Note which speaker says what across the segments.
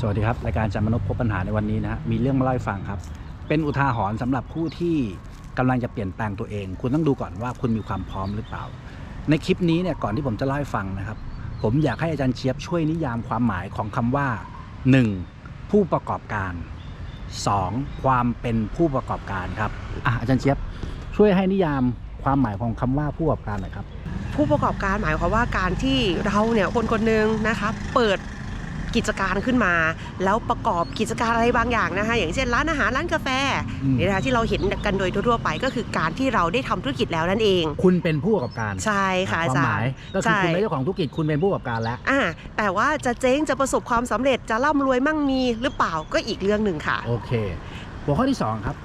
Speaker 1: สวัสดีครับรายการจันมนุษย์พบปัญหาในวันนี้นะฮะมีเรื่องมาเล่าให้ฟังครับ เป็นอุทาหรณ์สำหรับผู้ที่กำลังจะเปลี่ยนแปลงตัวเอง คุณต้องดูก่อนว่าคุณมีความพร้อมหรือเปล่า ในคลิปนี้เนี่ยก่อนที่ผมจะเล่าให้ฟังนะครับ ผมอยากให้อาจารย์เชียบช่วยนิยามความหมายของคำว่า 1. ผู้ประกอบการ 2. ความเป็นผู้ประกอบการครับอะอาจารย์เชียบช่วยให้นิยามความหมายของคำว่าผู้ประกอบการหน่อยครับ
Speaker 2: ผู้ประกอบการหมายความว่าการที่เราเนี่ยคนคนหนึ่งนะคะเปิด กิจการขึ้นมา แล้วประกอบกิจการอะไรบางอย่างนะคะอย่างเช่นร้านอาหารร้านกาแฟ
Speaker 1: อืม
Speaker 2: นี่นะคะที่เราเห็นกันโดยทั่วๆไปก็คือการที่เราได้ทำธุรกิจแล้วนั่นเอง
Speaker 1: คุณเป็นผู้ประกอบการ
Speaker 2: ใช่ค่ะ
Speaker 1: ค
Speaker 2: อาวา
Speaker 1: ม
Speaker 2: จา
Speaker 1: หมารย
Speaker 2: ย์
Speaker 1: ก็คือ
Speaker 2: ใช่
Speaker 1: คุณเป็นเจ้าของธุรกิจคุณเป็นผู้ประกอบการแล้ว
Speaker 2: อ่าแต่ว่าจะเจ๊งจะประสบความสำเร็จจะร่ำรวยมั่งมีหรือเปล่าก็อีกเรื่องหนึ่งค่ะ
Speaker 1: โอเคหัวข้อที่สองครับ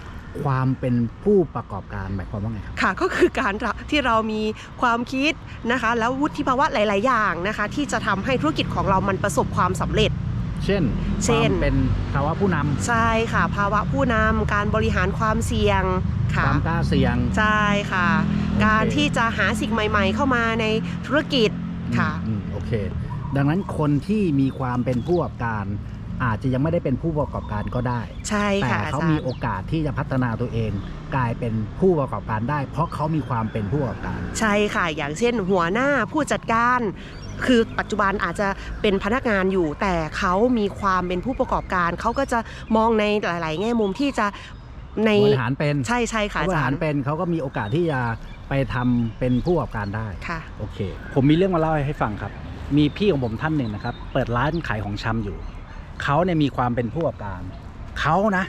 Speaker 1: ความเป็นผู้ประกอบการหมายความว่าไงครับ
Speaker 2: ค่ะก็คือการที่เรามีความคิดนะคะ แล้ววุฒิภาวะหลาย ๆ อย่างนะคะ ที่จะทำให้ธุรกิจของเรามันประสบความสำเร็จ
Speaker 1: เช่น
Speaker 2: เช่น
Speaker 1: ความเป็นภาวะผู้นำ
Speaker 2: ใช่ค่ะ ภาวะผู้นำการบริหารความเสี่ยง
Speaker 1: ค
Speaker 2: ค่ะ
Speaker 1: วามกล้าเสี่ยง
Speaker 2: ใช่ค่ะ
Speaker 1: โอเค
Speaker 2: การที่จะหาสิ่งใหม่ ๆ เข้ามาในธุรกิจค่ะ
Speaker 1: อืมโอเค ดังนั้นคนที่มีความเป็นผู้ประกอบการ อาจจะยังไม่ได้เป็นผู้ประกอบการก็ได้
Speaker 2: ใช่
Speaker 1: แต่
Speaker 2: ค่ะอา
Speaker 1: เขา
Speaker 2: จาร
Speaker 1: มี
Speaker 2: ย์
Speaker 1: โอกาสที่จะพัฒนาตัวเอง กลายเป็นผู้ประกอบการได้ เพราะเขามีความเป็นผู้ประกอบการ
Speaker 2: ใช่ค่ะ อย่างเช่น หัวหน้าผู้จัดการ คือปัจจุบันอาจจะเป็นพนักงานอยู่ แต่เขามีความเป็นผู้ประกอบการ เขาก็จะมองในหลาย ๆ แง่มุมที่จะใน
Speaker 1: บริหารเป็น
Speaker 2: ใช่ใช่ค่ะ
Speaker 1: เขาบ
Speaker 2: อา
Speaker 1: ริ
Speaker 2: จา
Speaker 1: หาร
Speaker 2: รย์
Speaker 1: เป็นเขาก็มีโอกาสที่จะไปทำเป็นผู้ประกอบการได้
Speaker 2: ค่ะ
Speaker 1: โอเค ผมมีเรื่องมาเล่าให้ฟังครับ มีพี่ของผมท่านหนึ่งนะครับ เปิดร้านขายของชำอยู่ เขาเนี่ยมีความเป็นผู้ประกอบการเขานะ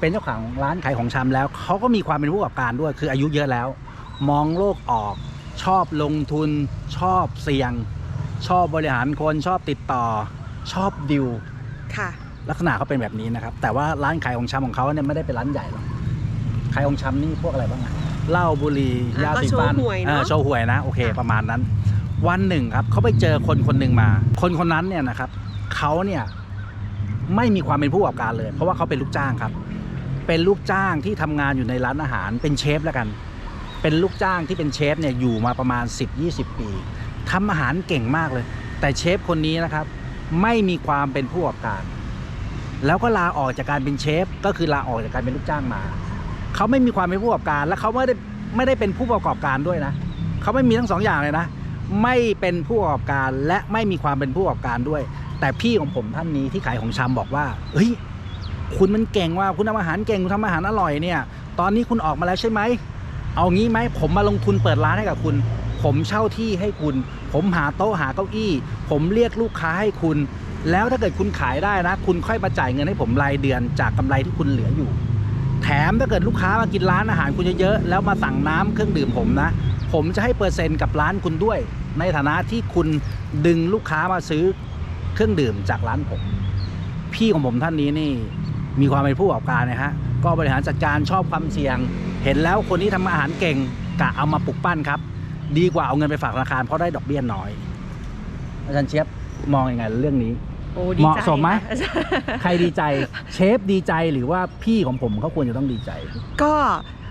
Speaker 1: เป็นเจ้าของร้านขายของชำแล้วเขาก็มีความเป็นผู้ประกอบการด้วย คืออายุเยอะแล้ว มองโลกออกชอบลงทุน ชอบเสี่ยง ชอบบริหารคนชอบติดต่อ ชอบดิว
Speaker 2: ค่ะ
Speaker 1: ลักษณะเขาเป็นแบบนี้นะครับ แต่ว่าร้านขายของชำของเขาเนี่ยไม่ได้เป็นร้านใหญ่หรอกขายของชำนี่พวกอะไรบ้างอะเหล้าบุหรี่
Speaker 2: อะ
Speaker 1: ยา
Speaker 2: ก็
Speaker 1: สีฟัน
Speaker 2: โชว์หวยเนอะ
Speaker 1: ออโชว์หวยนะโอเค
Speaker 2: ค่ะ
Speaker 1: ประมาณนั้น วันหนึ่งครับเขาไปเจอคนคนหนึ่งมา คนคนนั้นเนี่ยนะครับเขาเนี่ย ไม่มีความเป็นผู้ประกอบการเลย เพราะว่าเขาเป็นลูกจ้างครับ เป็นลูกจ้างที่ทำงานอยู่ในร้านอาหารเป็นเชฟแล้วกัน เป็นลูกจ้างที่เป็นเชฟเนี่ยอยู่มาประมาณ 10-20 ปีทำอาหารเก่งมากเลย แต่เชฟคนนี้นะครับ ไม่มีความเป็นผู้ประกอบการ แล้วก็ลาออกจากการเป็นเชฟ ก็คือลาออกจากการเป็นลูกจ้างมา เขาไม่มีความเป็นผู้ประกอบการ และเขาไม่ได้ไม่ได้เป็นผู้ประกอบการด้วยนะ เขาไม่มีทั้งสองอย่างเลยนะ ไม่เป็นผู้ประกอบการและไม่มีความเป็นผู้ประกอบการด้วย แต่พี่ของผมท่านนี้ที่ขายของชำบอกว่าเฮ้ยคุณมันเก่งว่าคุณทำอาหารเก่งคุณทำอาหารอร่อยเนี่ย ตอนนี้คุณออกมาแล้วใช่ไหมเอางี้ไหมผมมาลงทุนเปิดร้านให้กับคุณ ผมเช่าที่ให้คุณ ผมหาโต๊ะหาเก้าอี้ ผมเรียกลูกค้าให้คุณ แล้วถ้าเกิดคุณขายได้นะ คุณค่อยมาจ่ายเงินให้ผมรายเดือนจากกำไรที่คุณเหลืออยู่ แถมถ้าเกิดลูกค้ามากินร้านอาหารคุณเยอะๆแล้วมาสั่งน้ำเครื่องดื่มผมนะ ผมจะให้เปอร์เซ็นต์กับร้านคุณด้วย ในฐานะที่คุณดึงลูกค้ามาซื้อเครื่องดื่มจากร้านผม พี่ของผมท่านนี้นี่มีความเป็นผู้ประกอบการนะฮะก็บริหารจัดการชอบความเสี่ยง เห็นแล้วคนที่ทำอาหารเก่งกะเอามาปลุกปั้นครับ ดีกว่าเอาเงินไปฝากธนาคารเพราะได้ดอกเบี้ยน้อย อาจารย์เชียบมองยังไงเรื่องนี้
Speaker 2: โอ้ดีใจ
Speaker 1: เหมาะสมไหม
Speaker 2: ค่ะ
Speaker 1: ใครดีใจเชฟดีใจหรือว่าพี่ของผมเขาควรจะต้องดีใจ
Speaker 2: ก็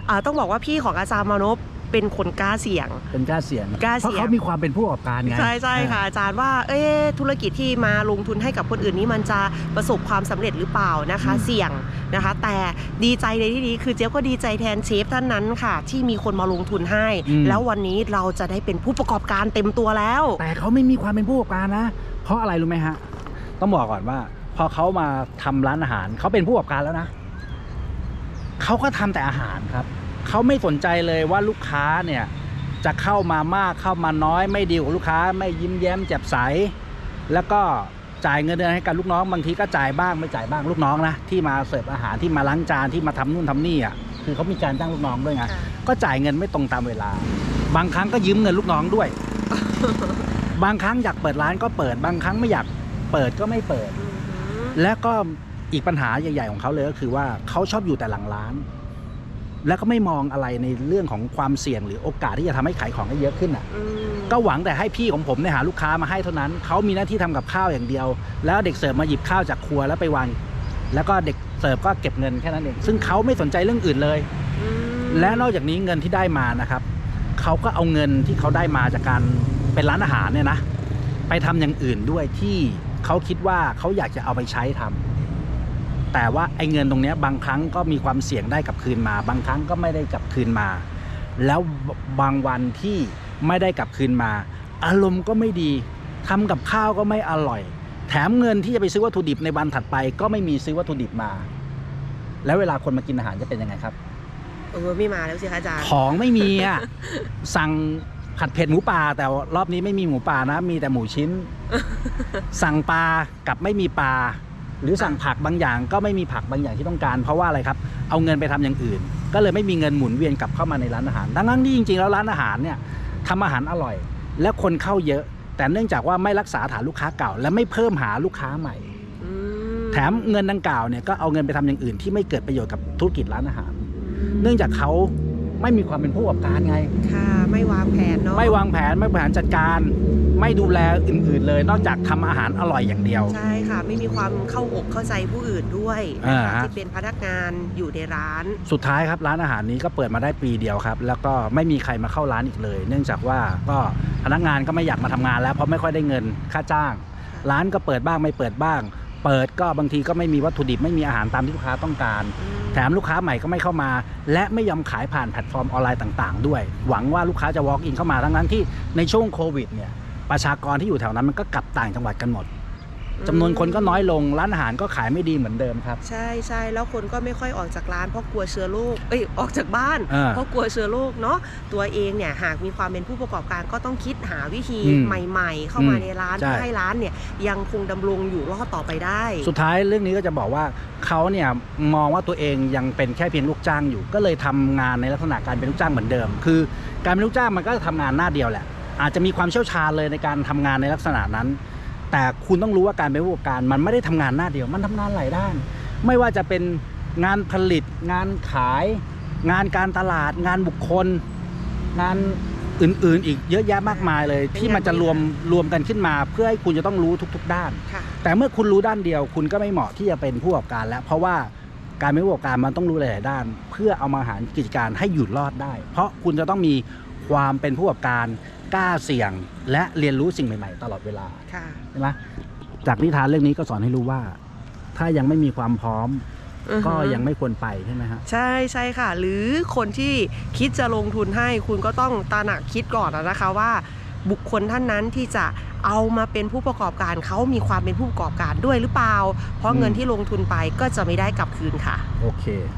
Speaker 2: อ่าต้องบอกว่าพี่ของอาจารย์มานพ เป็นคนกล้าเสี่ยง
Speaker 1: เป็นกล้าเสี่ยง
Speaker 2: กล้า
Speaker 1: เพราะ
Speaker 2: เสี่ยง
Speaker 1: เขามีความเป็นผู้ประกอบการไง
Speaker 2: ใช่ใช่ค่ะอาจารย์ว่าเอ๊ะธุรกิจที่มาลงทุนให้กับคนอื่นนี้มันจะประสบความสำเร็จหรือเปล่านะคะ เสี่ยงนะคะ แต่ดีใจในที่นี้คือเจ๊ยบก็ดีใจแทนเชฟท่านนั้นค่ะ ที่มีคนมาลงทุนให้แล้ววันนี้เราจะได้เป็นผู้ประกอบการเต็มตัวแล้ว
Speaker 1: แต่เขาไม่มีความเป็นผู้ประกอบการนะ เพราะอะไรรู้ไหมฮะ ต้องบอกก่อนว่า พอเขามาทำร้านอาหารเขาเป็นผู้ประกอบการแล้วนะเขาก็ทำแต่อาหารครับ เขาไม่สนใจเลยว่าลูกค้าเนี่ยจะเข้ามามากเข้ามาน้อยไม่ดีกับลูกค้า ไม่ยิ้มแย้มแจ่มใส แล้วก็จ่ายเงินเดือนให้กับลูกน้องบางทีก็จ่ายบ้างไม่จ่ายบ้างลูกน้องนะที่มาเสิร์ฟอาหารที่มาล้างจานที่มาทำนู่นทำนี่อะคือเขามีการจ้างลูกน้องด้วยไงก็จ่ายเงินไม่ตรงตามเวลา บางครั้งก็ยืมเงินลูกน้องด้วย บางครั้งอยากเปิดร้านก็เปิด บางครั้งไม่อยากเปิดก็ไม่เปิด และก็อีกปัญหาใหญ่ ๆ ของเขาเลยก็คือว่าเขาชอบอยู่แต่หลังร้าน แล้วก็ไม่มองอะไรในเรื่องของความเสี่ยงหรือโอกาสที่จะทำให้ขายของได้เยอะขึ้นอะ
Speaker 2: อืม
Speaker 1: ก็หวังแต่ให้พี่ของผมเนี่ยหาลูกค้ามาให้เท่านั้น เขามีหน้าที่ทำกับข้าวอย่างเดียว แล้วเด็กเสิร์ฟมาหยิบข้าวจากครัวแล้วไปวางแล้วก็เด็กเสิร์ฟก็เก็บเงินแค่นั้นเองซึ่งเขาไม่สนใจเรื่องอื่นเลย
Speaker 2: อืม
Speaker 1: และนอกจากนี้เงินที่ได้มานะครับเขาก็เอาเงินที่เขาได้มาจากการเป็นร้านอาหารเนี่ยนะไปทำอย่างอื่นด้วยที่เขาคิดว่าเขาอยากจะเอาไปใช้ทำ แต่ว่าไอ้เงินตรงเนี้ยบางครั้งก็มีความเสี่ยงได้กลับคืนมา บางครั้งก็ไม่ได้กลับคืนมา แล้วบางวันที่ไม่ได้กลับคืนมา อารมณ์ก็ไม่ดีทำกับข้าวก็ไม่อร่อย แถมเงินที่จะไปซื้อวัตถุดิบในวันถัดไป ก็ไม่มีซื้อวัตถุดิบมา แล้วเวลาคนมากินอาหารจะเป็นยังไงครับ
Speaker 2: เออไม่มาแล้วสิคะอาจารย์
Speaker 1: ของไม่มีอะสั่งผัดเผ็ดหมูป่า แต่รอบนี้ไม่มีหมูป่านะ มีแต่หมูชิ้น สั่งปลากับไม่มีปลา หรือสั่งผักบางอย่างก็ไม่มีผักบางอย่างที่ต้องการ เพราะว่าอะไรครับ เอาเงินไปทำอย่างอื่น ก็เลยไม่มีเงินหมุนเวียนกลับเข้ามาในร้านอาหารทั้งนั้นที่จริงๆแล้วร้านอาหารเนี่ยทำอาหารอร่อย และคนเข้าเยอะ แต่เนื่องจากว่าไม่รักษาฐานลูกค้าเก่า และไม่เพิ่มหาลูกค้าใหม่
Speaker 2: อืม
Speaker 1: แถมเงินดังกล่าวเนี่ยก็เอาเงินไปทำอย่างอื่นที่ไม่เกิดประโยชน์กับธุรกิจร้านอาหาร เนื่องจากเขา ไม่มีความเป็นผู้ประกอบการไง
Speaker 2: ค่ะ ไม่วางแผนเนาะ
Speaker 1: ไม่วางแผนไม่บริหารจัดการ ไม่ดูแลอื่นๆเลย นอกจากทำอาหารอร่อยอย่างเดียว
Speaker 2: ใช่ค่ะ ไม่มีความเข้าอกเข้าใจผู้อื่นด้วยนะคะ
Speaker 1: อ่าฮะ
Speaker 2: ที่เป็นพนักงานอยู่ในร้าน
Speaker 1: สุดท้ายครับร้านอาหารนี้ก็เปิดมาได้ปีเดียวครับ แล้วก็ไม่มีใครมาเข้าร้านอีกเลย เนื่องจากว่าก็พนักงานก็ไม่อยากมาทำงานแล้วเพราะไม่ค่อยได้เงินค่าจ้าง ร้านก็เปิดบ้างไม่เปิดบ้าง เปิดก็บางทีก็ไม่มีวัตถุดิบไม่มีอาหารตามที่ลูกค้าต้องการ แถมลูกค้าใหม่ก็ไม่เข้ามา และไม่ยอมขายผ่านแพลตฟอร์มออนไลน์ต่างๆ ด้วย หวังว่าลูกค้าจะ walk in เข้ามาทั้งนั้นที่ในช่วงโควิดเนี่ยประชากรที่อยู่แถวนั้นมันก็กลับต่างจังหวัดกันหมด จำนวนคนก็น้อยลงร้านอาหารก็ขายไม่ดีเหมือนเดิมครับ
Speaker 2: ใช่ใช่แล้วคนก็ไม่ค่อยออกจากร้านเพราะกลัวเชื้อโรคเอ้ยออกจากบ้าน
Speaker 1: อ่า
Speaker 2: เพราะกลัวเชื้อโรคเนาะตัวเองเนี่ยหากมีความเป็นผู้ประกอบการก็ต้องคิดหาวิธี
Speaker 1: อืม
Speaker 2: ใหม่ ๆ เข้ามา
Speaker 1: อืม
Speaker 2: ในร้าน
Speaker 1: ใช่
Speaker 2: เพื่อให้ร้านเนี่ยยังคงดำรงอยู่รอดต่อไปได้
Speaker 1: สุดท้ายเรื่องนี้ก็จะบอกว่าเขาเนี่ยมองว่าตัวเองยังเป็นแค่เพียงลูกจ้างอยู่ ก็เลยทำงานในลักษณะการเป็นลูกจ้างเหมือนเดิม คือ การเป็นลูกจ้างมันก็ทำงานหน้าเดียวแหละ อาจจะมีความเชี่ยวชาญเลยในการทำงานในลักษณะนั้น แต่คุณต้องรู้ว่าการเป็นผู้ประกอบการมันไม่ได้ทำงานหน้าเดียว มันทำงานหลายด้าน ไม่ว่าจะเป็นงานผลิต งานขาย งานการตลาด งานบุคคล งานอื่นๆ อีกเยอะแยะมากมายเลย
Speaker 2: เป็น
Speaker 1: ที่มันจะ
Speaker 2: งานบริ
Speaker 1: รวม
Speaker 2: หาร
Speaker 1: รวมกันขึ้นมา เพื่อให้คุณจะต้องรู้ทุก ๆ ด้าน
Speaker 2: ค่ะ
Speaker 1: แต่เมื่อคุณรู้ด้านเดียว คุณก็ไม่เหมาะที่จะเป็นผู้ประกอบการแล้ว เพราะว่าการเป็นผู้ประกอบการมันต้องรู้หลาย ๆ ด้าน เพื่อเอามาหารกิจการให้อยู่รอดได้ เพราะคุณจะต้องมีความเป็นผู้ประกอบการ กล้าเสี่ยง และเรียนรู้สิ่งใหม่ ๆ ตลอดเวลา
Speaker 2: ค่ะ
Speaker 1: ใช่ไหมจากนิทานเรื่องนี้ก็สอนให้รู้ว่า ถ้ายังไม่มีความพร้อม
Speaker 2: อือฮึ
Speaker 1: ก็ยังไม่ควรไปใช่ไหมฮะ
Speaker 2: ใช่ใช่ค่ะ หรือคนที่คิดจะลงทุนให้คุณก็ต้องตระหนักคิดก่อนนะคะว่า บุคคลท่านนั้นที่จะเอามาเป็นผู้ประกอบการเขามีความเป็นผู้ประกอบการด้วยหรือเปล่า เพราะ
Speaker 1: อืม
Speaker 2: เงินที่ลงทุนไปก็จะไม่ได้กลับคืนค่ะ
Speaker 1: โอเค